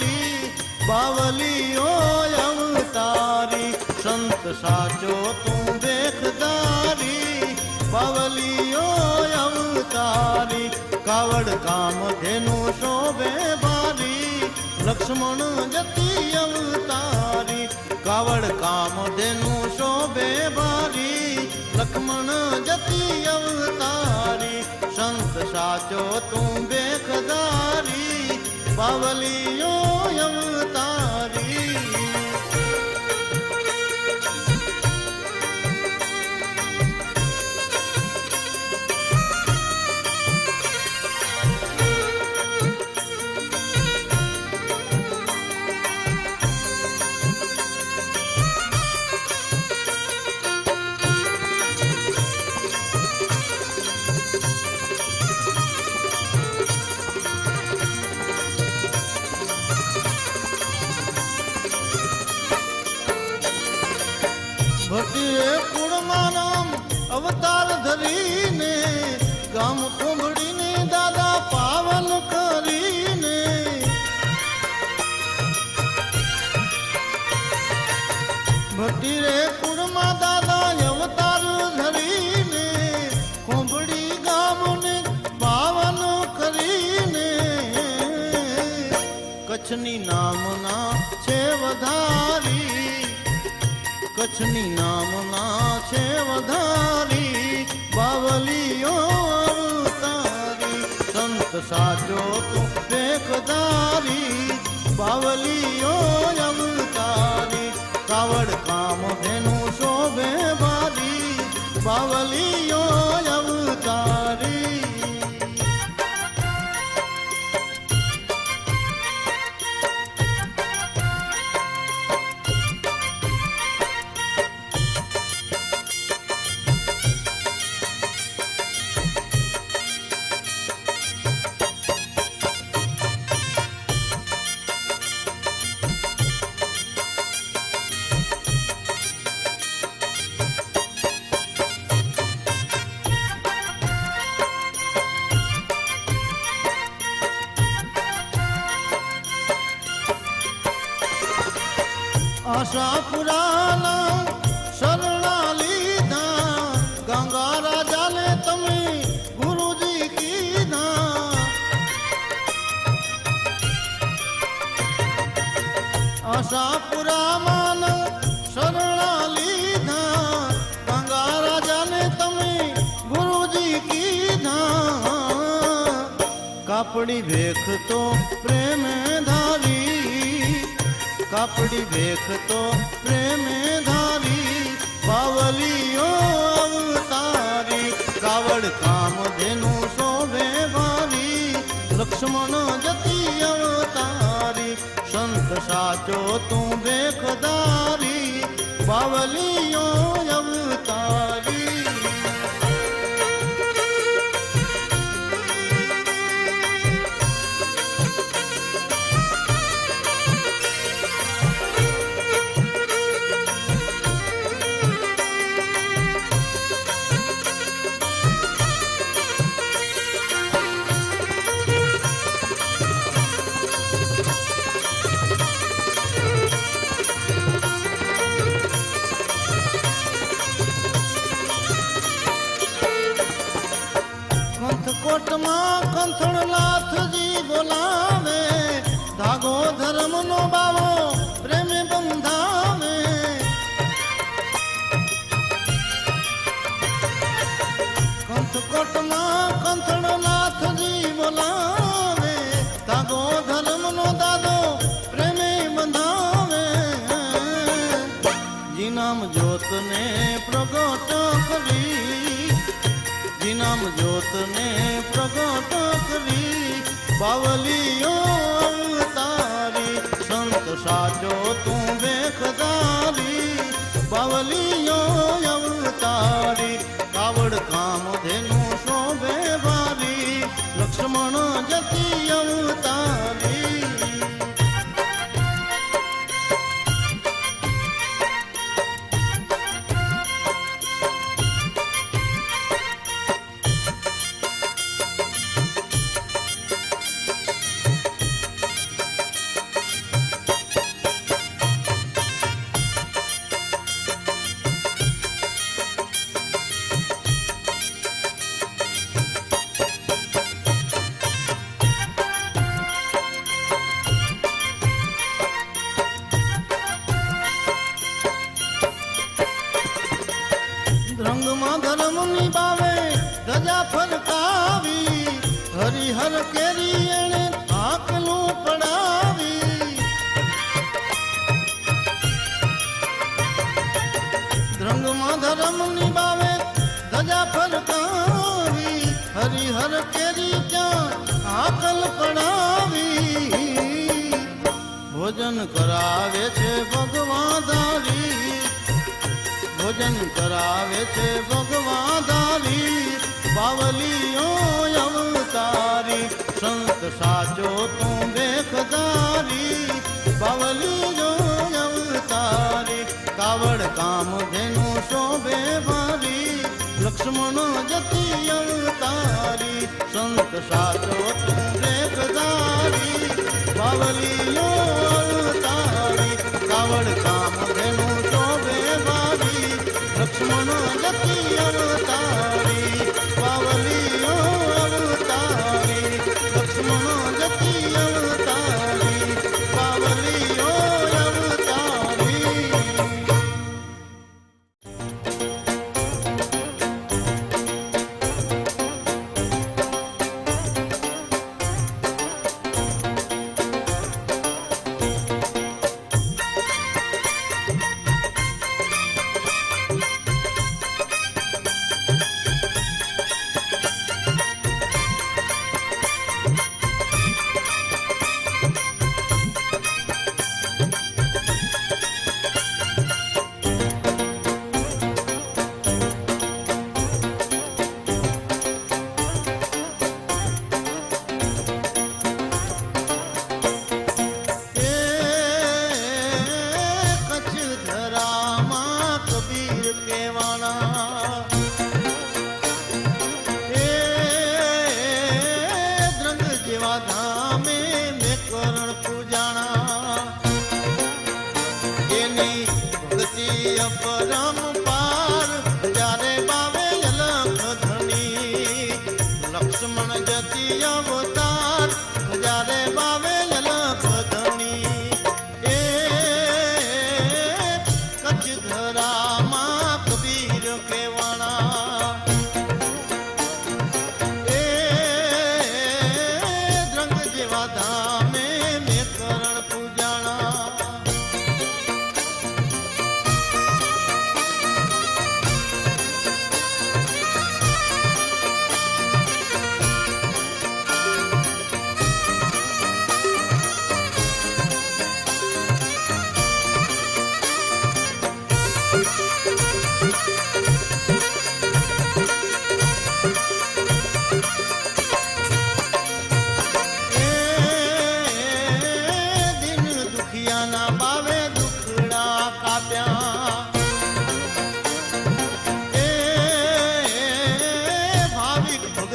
બેખદારી બાવલીઓ અવતારી સંત સાચો તું બેખદારી બાવલીઓ અવતારી કાવડ કામ ધેનું શોભે બારી લક્ષ્મણ જતી અવતારી કાવડ કામ ધેનું શોભે બારી લક્ષ્મણ જતી અવતારી સંત સાચો તું બેખદારી બાવલીઓ અવતારી કચ્છની નામના છે વધારી, બાવલીઓ તારી સંત સાચો તું દેખદારી બાવલીઓ અવતારી. કાવડ કામ ભેનું શોભે બારી, બાવલીઓ અવતારી. આશાપુરામાં શરણા લીધા. ગંગા રાજાને તમે ગુરુજી કીધા. કાપડી ભેખ તો પ્રેમ ધારી કાપડી ભેખ તો પ્રેમે ધારી, બાવલીઓ અવતારી કાવડ કામ જેનું શોભે ભારી લક્ષ્મણ જતી અવતારી, સંત સાચો તું બેખદારી બાવલીઓ અવતારી. કંથકોટમાં કંથણનાથજી બોલાવે, ધાગો ધર્મનો બાવો પ્રેમે બંધાવે. કંથકોટમાં કંથણનાથજી બોલાવે, ધાગો ધર્મનો દાદો પ્રેમે બંધાવે. જીનામ જ્યોતને પ્રગટ કરી જીનામ જ્યોતને પ્રગટ કરી. બાવલીઓ તારી સંત સાચો તું બેખદારી બાવલીઓ અવતારી, કાવડ કામ ધેનું હર કેરી ક્યાં આકલ પડાવી? ભોજન કરાવે છે ભગવાન દાવી ભોજન કરાવે છે ભગવાન દાવી બાવલીઓ અવતારી, સંત સાચો તું દેખદારી બાવલીઓ અવતારી, કાવડ કામ ધેનું શોભે ભરી લક્ષ્મણ જતી અવતારી સંત સાચવત રેખધારી બાવલીઓ અવતારી કાવડ કામ ધેનું ચોબે ભાવી લક્ષ્મણ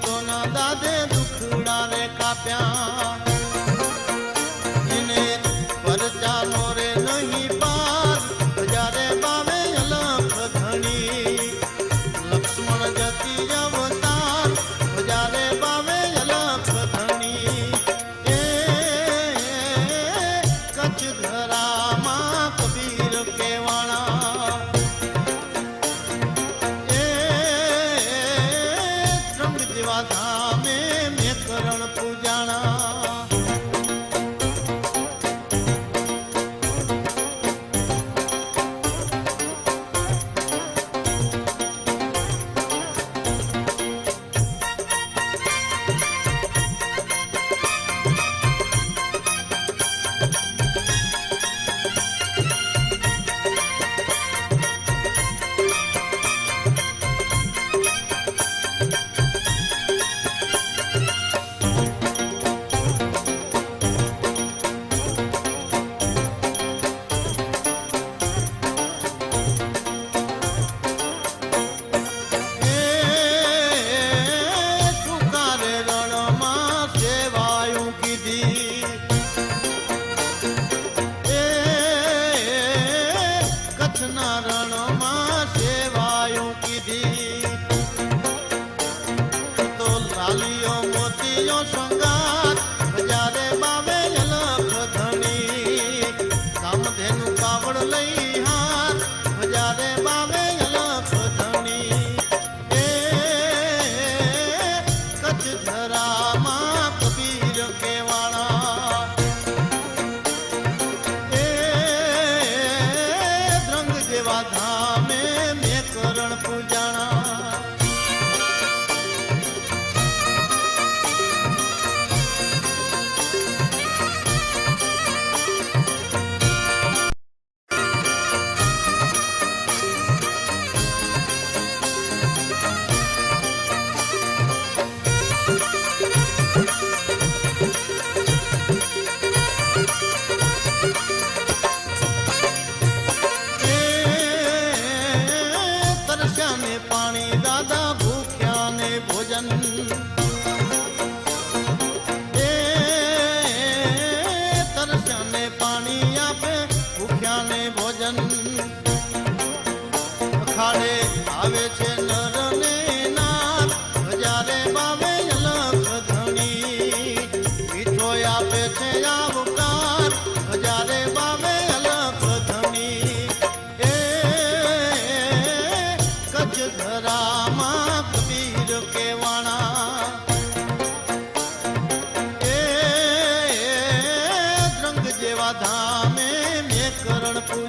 તો ના દાદે દુખડા રે કાપ્યા.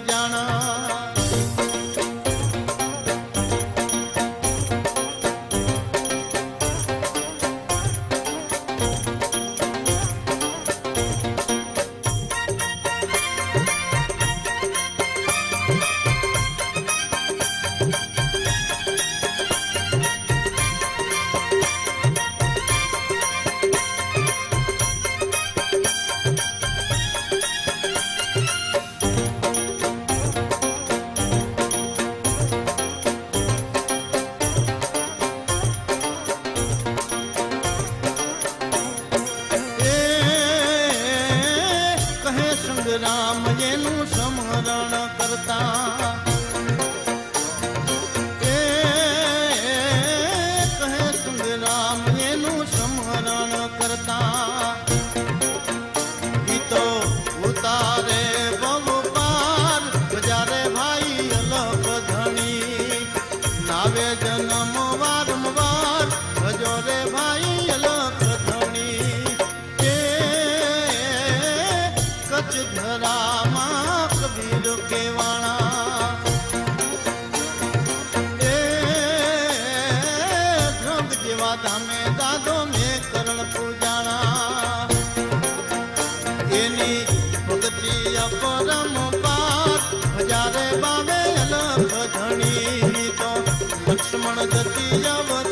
जाना લક્ષ્મણ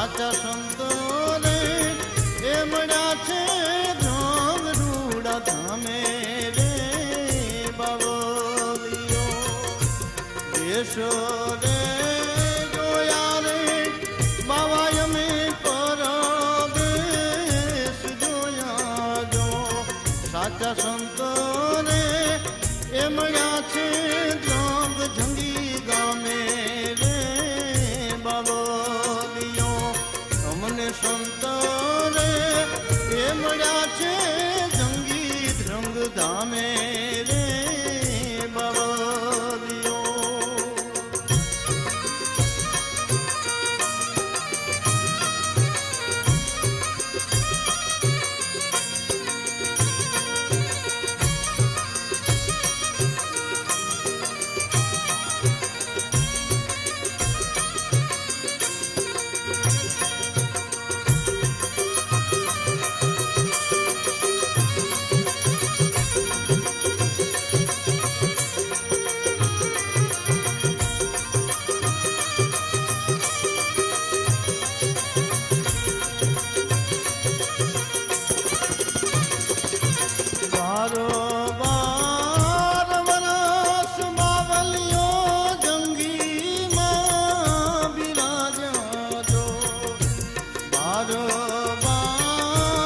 સાચા સંતોને એમણા છે ધોમ રૂડા ધામે રે બાબોલિયો દેશો રે ગોયા રે બાવા અમે પરદેશ જોયા જો. સાચા સંતોને એમણા છે